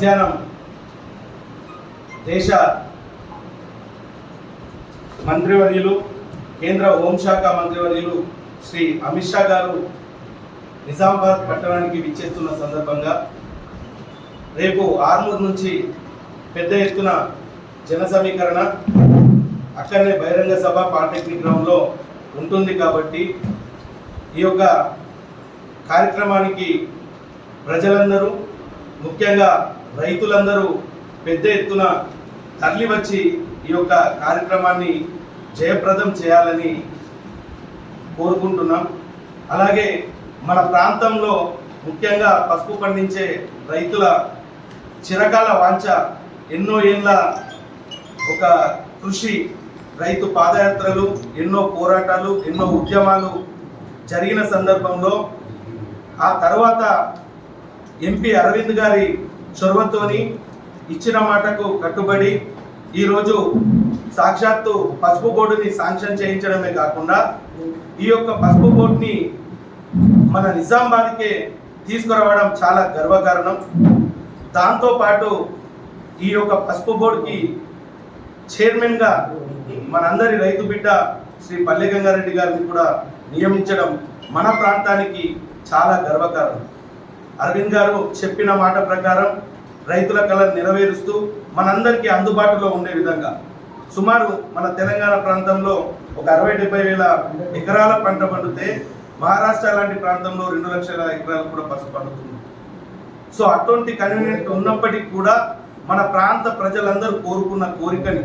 మధ్యాహ్నం దేశ మంత్రివర్యులు కేంద్ర హోంశాఖ మంత్రివర్యులు శ్రీ అమిత్ షా గారు నిజామాబాద్ పట్టణానికి విచ్చేస్తున్న సందర్భంగా రేపు ఆర్మూర్ నుంచి పెద్ద ఎత్తున జన సమీకరణ అక్కడనే బహిరంగ సభ పాలిటెక్నిక్ గ్రౌండ్లో ఉంటుంది కాబట్టి ఈ యొక్క కార్యక్రమానికి ప్రజలందరూ ముఖ్యంగా రైతులందరూ పెద్ద ఎత్తున తరలి వచ్చి ఈ యొక్క కార్యక్రమాన్ని జయప్రదం చేయాలని కోరుకుంటున్నాం. అలాగే మన ప్రాంతంలో ముఖ్యంగా పసుపు పండించే రైతుల చిరకాల వాంఛ ఎన్నో ఏళ్ళ ఒక కృషి రైతు పాదయాత్రలు ఎన్నో పోరాటాలు ఎన్నో ఉద్యమాలు జరిగిన సందర్భంలో ఆ తర్వాత ఎంపీ అరవింద్ గారి చొరవతోని ఇచ్చిన మాటకు కట్టుబడి ఈరోజు సాక్షాత్తు పసుపు బోర్డుని శాంక్షన్ చేయించడమే కాకుండా ఈ యొక్క పసుపు బోర్డుని మన నిజామాబాద్కే తీసుకురావడం చాలా గర్వకారణం. దాంతోపాటు ఈ యొక్క పసుపు బోర్డుకి చైర్మన్గా మనందరి రైతు బిడ్డ శ్రీ పల్లె గంగారెడ్డి గారిని కూడా నియమించడం మన ప్రాంతానికి చాలా గర్వకారణం. అరవింద్ గారు చెప్పిన మాట ప్రకారం రైతుల కళ నెరవేరుస్తూ మనందరికీ అందుబాటులో ఉండే విధంగా సుమారు మన తెలంగాణ ప్రాంతంలో ఒక అరవై డెబ్బై వేల ఎకరాల పంట పండితే మహారాష్ట్ర లాంటి ప్రాంతంలో రెండు లక్షల ఎకరాలు కూడా పసుపు పండుతుంది. సో అటువంటి కన్వీనియంట్ ఉన్నప్పటికీ కూడా మన ప్రాంత ప్రజలందరూ కోరుకున్న కోరికని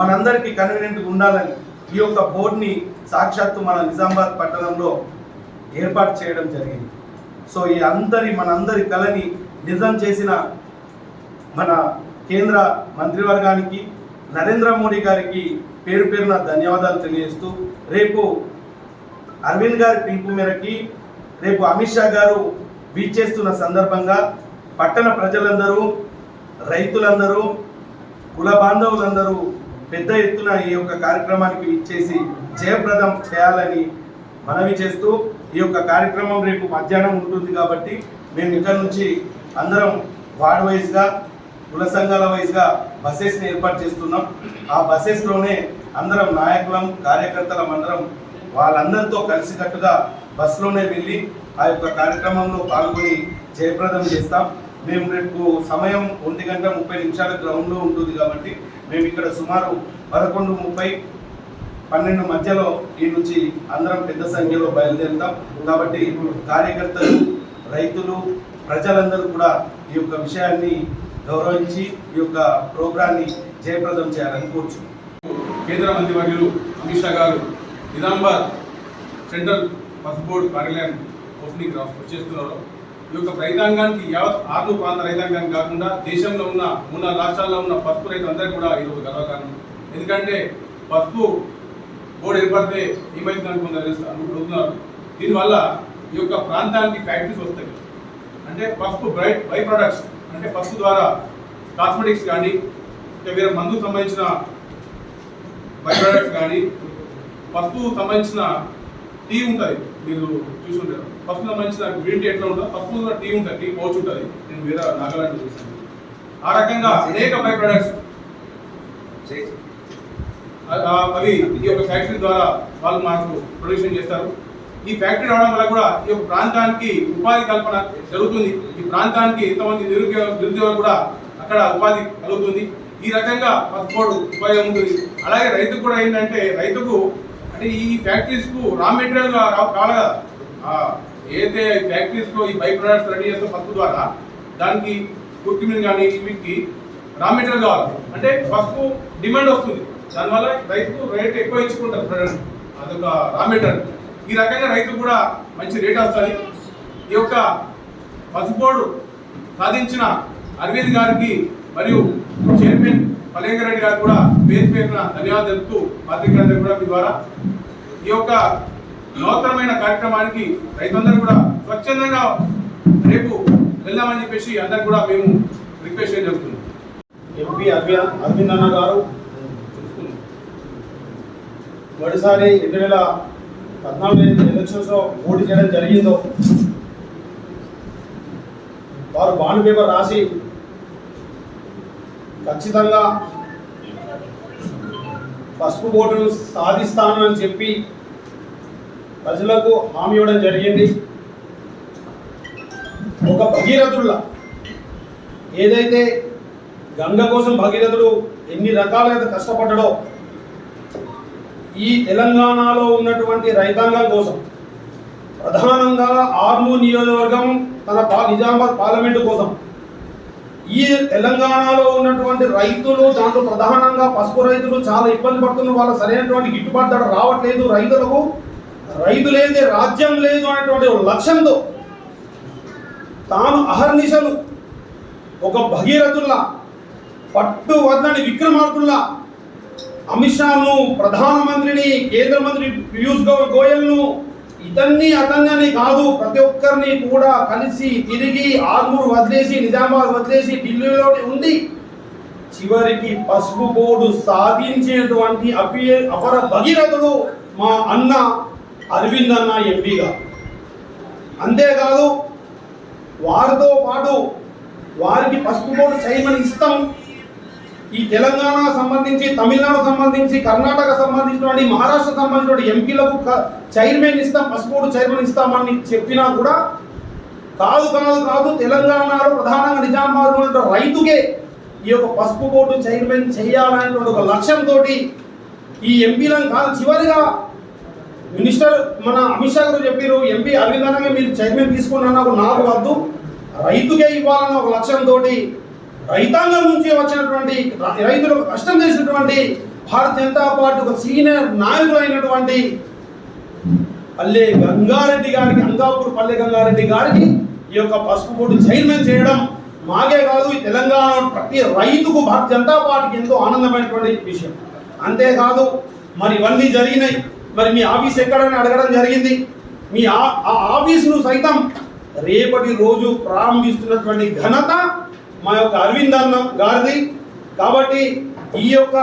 మనందరికీ కన్వీనియంట్ ఉండాలని ఈ యొక్క బోర్డుని సాక్షాత్తు మన నిజామాబాద్ పట్టణంలో ఏర్పాటు చేయడం జరిగింది. సో ఈ అందరి మనందరి కళని నిజం చేసిన మన కేంద్ర మంత్రివర్గానికి నరేంద్ర మోడీ గారికి పేరు పేరున ధన్యవాదాలు తెలియజేస్తూ రేపు అరవింద్ గారి పిలుపు మేరకి రేపు అమిత్ షా గారు వీచేస్తున్న సందర్భంగా పట్టణ ప్రజలందరూ రైతులందరూ కుల బాంధవులందరూ పెద్ద ఎత్తున ఈ యొక్క కార్యక్రమానికి ఇచ్చేసి జయప్రదం చేయాలని మనవి చేస్తూ ఈ యొక్క కార్యక్రమం రేపు మధ్యాహ్నం ఉంటుంది కాబట్టి మేము ఇక్కడ నుంచి అందరం వార్డ్ వైజ్గా కుల సంఘాల వైజ్గా బస్సెస్ని ఏర్పాటు చేస్తున్నాం. ఆ బస్సెస్లోనే అందరం నాయకులం కార్యకర్తలం అందరం వాళ్ళందరితో కలిసికట్టుగా బస్సులోనే వెళ్ళి ఆ యొక్క కార్యక్రమంలో పాల్గొని జయప్రదం చేస్తాం. మేము రేపు సమయం ఒంటి గంట ముప్పై నిమిషాల గ్రౌండ్లో ఉంటుంది కాబట్టి మేము ఇక్కడ సుమారు పదకొండు ముప్పై పన్నెండు మధ్యలో ఈ నుంచి అందరం పెద్ద సంఖ్యలో బయలుదేరుతాం. కాబట్టి కార్యకర్తలు రైతులు ప్రజలందరూ కూడా ఈ యొక్క విషయాన్ని గౌరవించి ఈ యొక్క ప్రోగ్రాన్ని జయప్రదం చేయాలని కోరుచున్నాం. కేంద్ర మంత్రి వర్యులు అమిత్ షా గారు నిజామాబాద్ సెంట్రల్ పసుపు బోర్డు కార్యాలయం ఓపెనింగ్ చేస్తున్నారు. ఈ యొక్క రైతాంగానికి యావత్ ఆర్మూర్ ప్రాంత రైతాంగానికి కాకుండా దేశంలో ఉన్న ఉన్న రాష్ట్రాల్లో ఉన్న పసుపు రైతులందరికీ కూడా ఈరోజు గర్వకారణం. ఎందుకంటే పసుపు బోర్డు ఏర్పడితే ఏమైతుందని కొందరు అడుగుతున్నారు దీనివల్ల ఈ యొక్క ప్రాంతానికి ఫ్యాక్టరీస్ వస్తాయి. అంటే పసుపు బ్రైట్ బై ప్రొడక్ట్స్ అంటే పసుపు ద్వారా కాస్మెటిక్స్ కానీ ఇంకా వేరే మందుకు సంబంధించిన బై ప్రొడక్ట్స్ కానీ పసుపు సంబంధించిన టీ ఉంటుంది మీరు చూసుంటారు. పసుపు సంబంధించిన గ్రీన్ టీ ఎట్లా ఉంటుందో పసుపు టీ ఉంటుంది. టీ పౌచ్ ఉంటుంది. నేను వేరే నాగాలాండ్ చూసాను ఆ రకంగా అనేక బై ప్రొడక్ట్స్ అవి ఈ యొక్క ఫ్యాక్టరీ ద్వారా వాళ్ళు మనకు ప్రొడక్షన్ చేస్తారు. ఈ ఫ్యాక్టరీ రావడం వల్ల కూడా ఈ యొక్క ప్రాంతానికి ఉపాధి కల్పన జరుగుతుంది. ఈ ప్రాంతానికి ఎంతమంది నిరుద్యోగ నిరుద్యోగులు కూడా అక్కడ ఉపాధి కలుగుతుంది. ఈ రకంగా పసుపోడు ఉపయోగం ఉంటుంది అలాగే రైతుకు కూడా ఏంటంటే రైతుకు అంటే ఈ ఫ్యాక్టరీస్కు రా మెటీరియల్ కావాలి కదా? ఏదైతే ఫ్యాక్టరీస్లో ఈ బై ప్రొడక్ట్స్ రెడీ చేస్తే పసుపు ద్వారా దానికి కుర్తిమీన్ కానీ వీటికి రా మెటీరియల్ కావాలి. అంటే పసుపు డిమాండ్ వస్తుంది. దానివల్ల రైతు రేట్ ఎక్కువ ఇచ్చుకుంటారు అదొక రా మెటీరియల్ ఈ రకంగా రైతు కూడా మంచి రేట్ వస్తుంది ఈ యొక్క పసుపోడు సాధించిన అరవింద్ గారికి మరియు చైర్మన్ పలేంగర్ రెడ్డి గారికి కూడా పేరు పేరున ధన్యవాదాలు తెలుపుతూ పాత్రికేయులందరూ కూడా మీ ద్వారా. ఈ యొక్క నూతనమైన కార్యక్రమానికి రైతులందరూ కూడా స్వచ్ఛందంగా రేపు వెళ్దామని చెప్పేసి అందరు కూడా మేము రిక్వెస్ట్ చేయగలుగుతున్నాం ఎంపీ అరవింద్ అరవింద్ అన్న గారు మొదటిసారి రెండు వేల పద్నాలుగు ఎలక్షన్స్లో పోటీ చేయడం జరిగిందో వారు బాండ్ పేపర్ రాసి ఖచ్చితంగా పసుపు బోటును సాధిస్తాను అని చెప్పి ప్రజలకు హామీ ఇవ్వడం జరిగింది. ఒక భగీరథుల్లా ఏదైతే గంగ కోసం భగీరథుడు ఎన్ని రకాలుగా కష్టపడ్డాడో ఈ తెలంగాణలో ఉన్నటువంటి రైతాంగం కోసం ప్రధానంగా ఆర్మూర్ నియోజకవర్గం తన పా నిజామాబాద్ పార్లమెంటు కోసం ఈ తెలంగాణలో ఉన్నటువంటి రైతులు దాంట్లో ప్రధానంగా పసుపు రైతులు చాలా ఇబ్బంది పడుతున్న వాళ్ళ సరైనటువంటి గిట్టుబాటు ధర రావట్లేదు. రైతులకు రైతు లేదే రాజ్యం లేదు అనేటువంటి లక్ష్యంతో తాను అహర్నిశలు ఒక భగీరథుల్లా పట్టు వద్దని విక్రమార్కుల్లా అమిత్ షాను ప్రధానమంత్రిని కేంద్ర మంత్రి పీయూష్ గో గోయల్ను ఇతన్ని అతన్ని కాదు ప్రతి ఒక్కరిని కూడా కలిసి తిరిగి ఆర్మూర్ వదిలేసి నిజామాబాద్ వదిలేసి ఢిల్లీలోనే ఉంది చివరికి పసుపు బోర్డు సాధించేటువంటి అపి అపర భగీరథుడు మా అన్న అరవింద్ అన్న ఎంపీగా అంతేకాదు వారితో పాటు వారికి పసుపు బోర్డు చేయమని ఇస్తాం. ఈ తెలంగాణ సంబంధించి తమిళనాడు సంబంధించి కర్ణాటక సంబంధించినటువంటి మహారాష్ట్ర సంబంధించిన ఎంపీలకు క- చైర్మన్ ఇస్తాం పసుపు చైర్మన్ ఇస్తామని చెప్పినా కూడా కాదు కాదు కాదు తెలంగాణలో ప్రధానంగా నిజామాబాద్ ఉన్న రైతుకే ఈ యొక్క పసుపు బోర్డు చైర్మన్ చేయాలనేటువంటి ఒక లక్ష్యంతో ఈ ఎంపీలను కాదు చివరిగా మినిస్టర్ మన అమిత్ షా గారు చెప్పారు ఎంపీ అరవింద్ మీరు చైర్మన్ తీసుకున్నా నాకు నాకు వద్దు రైతుకే ఇవ్వాలన్న ఒక లక్ష్యంతో రైతాంగం నుంచి వచ్చినటువంటి రైతులకు కష్టం చేసినటువంటి భారతీయ జనతా పార్టీ ఒక సీనియర్ నాయకులు అయినటువంటి పల్లె గంగారెడ్డి గారికి అంగాపూర్ పల్లె గంగారెడ్డి గారికి ఈ యొక్క పసుపు బోర్డు చైర్మన్ చేయడం మాకే కాదు ఈ తెలంగాణ ప్రతి రైతుకు భారతీయ జనతా పార్టీకి ఎంతో ఆనందమైనటువంటి విషయం. అంతేకాదు మరి ఇవన్నీ జరిగినాయి. మరి మీ ఆఫీస్ ఎక్కడని అడగడం జరిగింది. మీ ఆ- ఆ ఆఫీసును సైతం రేపటి రోజు ప్రారంభిస్తున్నటువంటి ఘనత మా యొక్క అరవింద్ అన్న గారిది. కాబట్టి ఈ యొక్క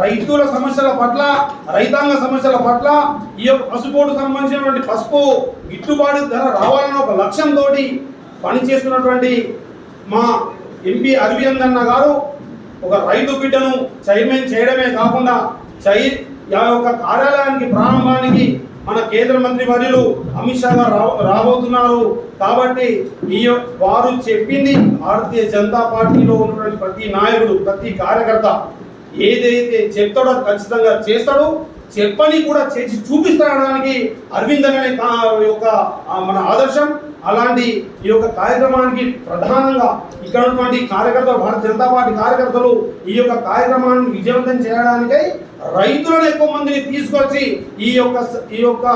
రైతుల సమస్యల పట్ల రైతాంగ సమస్యల పట్ల ఈ యొక్క పసుపోటు సంబంధించినటువంటి పసుపు గిట్టుబాటు ధర రావాలన్న ఒక లక్ష్యంతో పనిచేస్తున్నటువంటి మా ఎంపీ అరవింద్ అన్న గారు ఒక రైతు బిడ్డను చైర్మన్ చేయడమే కాకుండా చై ఆ యొక్క కార్యాలయానికి ప్రారంభానికి మన కేంద్ర మంత్రి వర్యులు అమిత్ షా గారు రాబోతున్నారు. కాబట్టి ఈ వారు చెప్పింది భారతీయ జనతా పార్టీలో ఉన్నటువంటి ప్రతి నాయకుడు ప్రతి కార్యకర్త ఏదైతే చెప్తాడో ఖచ్చితంగా చేస్తాడు. చెప్పని కూడా చేసి చూపిస్తాడడానికి అరవింద్ అనే యొక్క మన ఆదర్శం. అలాంటి ఈ యొక్క కార్యక్రమానికి ప్రధానంగా ఇక్కడ ఉన్నటువంటి కార్యకర్తలు భారత జనతా పార్టీ కార్యకర్తలు ఈ యొక్క కార్యక్రమాన్ని విజయవంతం చేయడానికై రైతులను ఎక్కువ మందిని తీసుకొచ్చి ఈ యొక్క ఈ యొక్క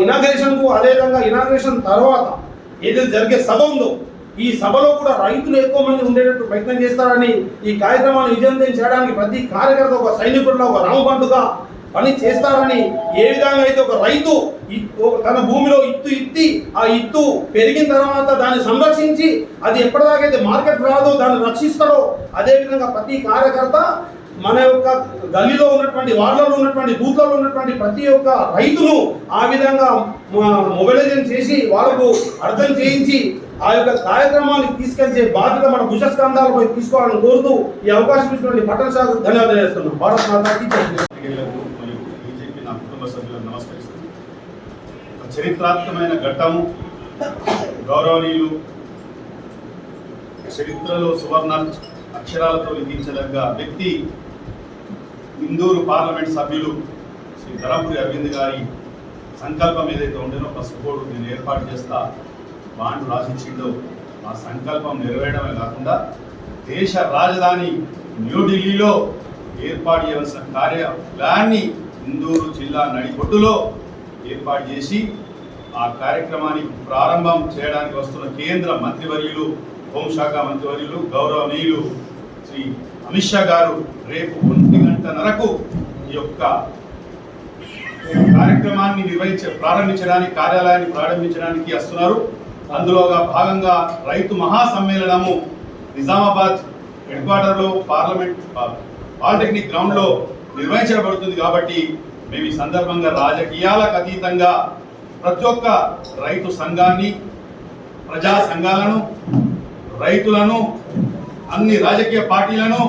ఇనాగ్రేషన్కు అదేవిధంగా ఇనాగ్రేషన్ తర్వాత ఏదైతే జరిగే సభ ఉందో ఈ సభలో కూడా రైతులు ఎక్కువ మంది ఉండేటట్టు ప్రయత్నం చేస్తారని ఈ కార్యక్రమాన్ని విజయవంతం చేయడానికి ప్రతి కార్యకర్త ఒక సైనికుడిలో ఒక రామబంటుగా పని చేస్తారని ఏ విధంగా అయితే ఒక రైతు తన భూమిలో ఇత్తు ఇత్తి ఆ ఇత్తు పెరిగిన తర్వాత దాన్ని సంరక్షించి అది ఎప్పటిదాకైతే మార్కెట్ రాదో దాన్ని రక్షిస్తాడో అదేవిధంగా ప్రతి కార్యకర్త మన యొక్క గల్లీలో ఉన్నటువంటి వార్డులలో ఉన్నటువంటి బూత్లలో ఉన్నటువంటి ప్రతి ఒక్క రైతును ఆ విధంగా మొబిలైజేషన్ చేసి వాళ్ళకు అర్థం చేయించి ఆ యొక్క కార్యక్రమాన్ని తీసుకెళ్ళే బాధ్యత మన భుజస్కంధాలపై తీసుకోవాలని కోరుతూ ఈ అవకాశం ఇచ్చినటువంటి పట్టణ శాఖకు ధన్యవాదాలు చేస్తున్నాం. భారత మాతాకి కుటుంబ సభ్యులకు చరిత్రాత్మకమైన ఘట్టము గౌరవనీయులు చరిత్రలో సువర్ణ అక్షరాలతో లిఖించదగ్గ వ్యక్తి ఇందూరు పార్లమెంట్ సభ్యులు శ్రీ ధరంపురి అరవింద్ గారి సంకల్పం ఏదైతే ఉండేనో పసుపోడు నేను ఏర్పాటు చేస్తా బాండ్ రాసిచ్చిండో ఆ సంకల్పం నెరవేరడమే కాకుండా దేశ రాజధాని న్యూఢిల్లీలో ఏర్పాటు చేయవలసిన కార్య ప్లాన్ని ఇందూరు జిల్లా నడిబొడ్డులో ఏర్పాటు చేసి ఆ కార్యక్రమానికి ప్రారంభం చేయడానికి వస్తున్న కేంద్ర మంత్రివర్యులు హోంశాఖ మంత్రివర్యులు గౌరవనీయులు శ్రీ అమిత్ షా గారు రేపు ఒంటి గంటన్నరకు ఈ యొక్క కార్యక్రమాన్ని నిర్వహించ ప్రారంభించడానికి కార్యాలయాన్ని ప్రారంభించడానికి వస్తున్నారు. అందులోగా భాగంగా రైతు మహాసమ్మేళనము నిజామాబాద్ హెడ్ క్వార్టర్లో పార్లమెంట్ పాలిటెక్నిక్ గ్రౌండ్లో నిర్వహించబడుతుంది కాబట్టి మేము ఈ సందర్భంగా రాజకీయాలకు అతీతంగా ప్రతి ఒక్క రైతు సంఘాన్ని ప్రజా సంఘాలను రైతులను అన్ని రాజకీయ పార్టీలను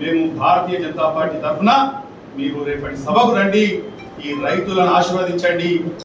మేము భారతీయ జనతా పార్టీ తరఫున మీరు రేపటి సభకు రండి ఈ రైతులను ఆశీర్వదించండి.